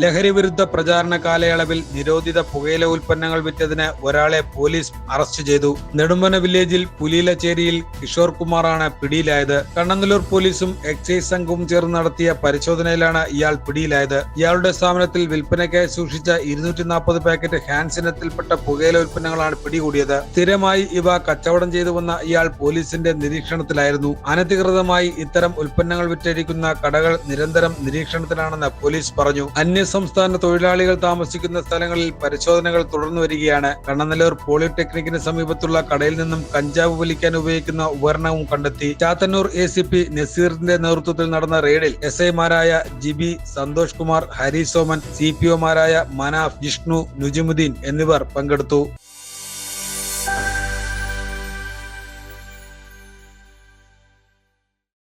ലഹരി വിരുദ്ധ പ്രചാരണ കാലയളവിൽ നിരോധിത പുകയില ഉൽപ്പന്നങ്ങൾ വിറ്റതിന് ഒരാളെ പോലീസ് അറസ്റ്റ് ചെയ്തു. നെടുമ്പന വില്ലേജിൽ പുലീലച്ചേരിയിൽ കിഷോർ കുമാറാണ് പിടിയിലായത്. കണ്ണനല്ലൂർ പോലീസും എക്സൈസ് സംഘവും ചേർന്ന് നടത്തിയ പരിശോധനയിലാണ് ഇയാൾ പിടിയിലായത്. ഇയാളുടെ സ്ഥാപനത്തിൽ വിൽപ്പനയ്ക്കായി സൂക്ഷിച്ച ഇരുന്നൂറ്റി നാൽപ്പത് പാക്കറ്റ് ഹാൻസ് പുകയില ഉൽപ്പന്നങ്ങളാണ് പിടികൂടിയത്. സ്ഥിരമായി ഇവ കച്ചവടം ചെയ്തു വന്ന ഇയാൾ പോലീസിന്റെ നിരീക്ഷണത്തിലായിരുന്നു. അനധികൃതമായി ഇത്തരം ഉൽപ്പന്നങ്ങൾ വിറ്റഴിക്കുന്ന കടകൾ നിരന്തരം നിരീക്ഷണത്തിലാണെന്ന് പോലീസ് പറഞ്ഞു. അന്യസംസ്ഥാന തൊഴിലാളികൾ താമസിക്കുന്ന സ്ഥലങ്ങളിൽ പരിശോധനകൾ തുടർന്നു വരികയാണ്. കണ്ണനല്ലൂർ പോളിടെക്നിക്കിന് സമീപത്തുള്ള കടയിൽ നിന്നും കഞ്ചാവ് വലിക്കാൻ ഉപയോഗിക്കുന്ന ഉപകരണവും കണ്ടെത്തി. ചാത്തന്നൂർ എ സി പി നസീറിന്റെ നേതൃത്വത്തിൽ നടന്ന റെയ്ഡിൽ എസ് ഐമാരായ ജിബി സന്തോഷ് കുമാർ ഹരി സോമൻ സി പി ഒമാരായ മനാഫ് ജിഷ്ണു നുജിമുദ്ദീൻ എന്നിവർ പങ്കെടുത്തു.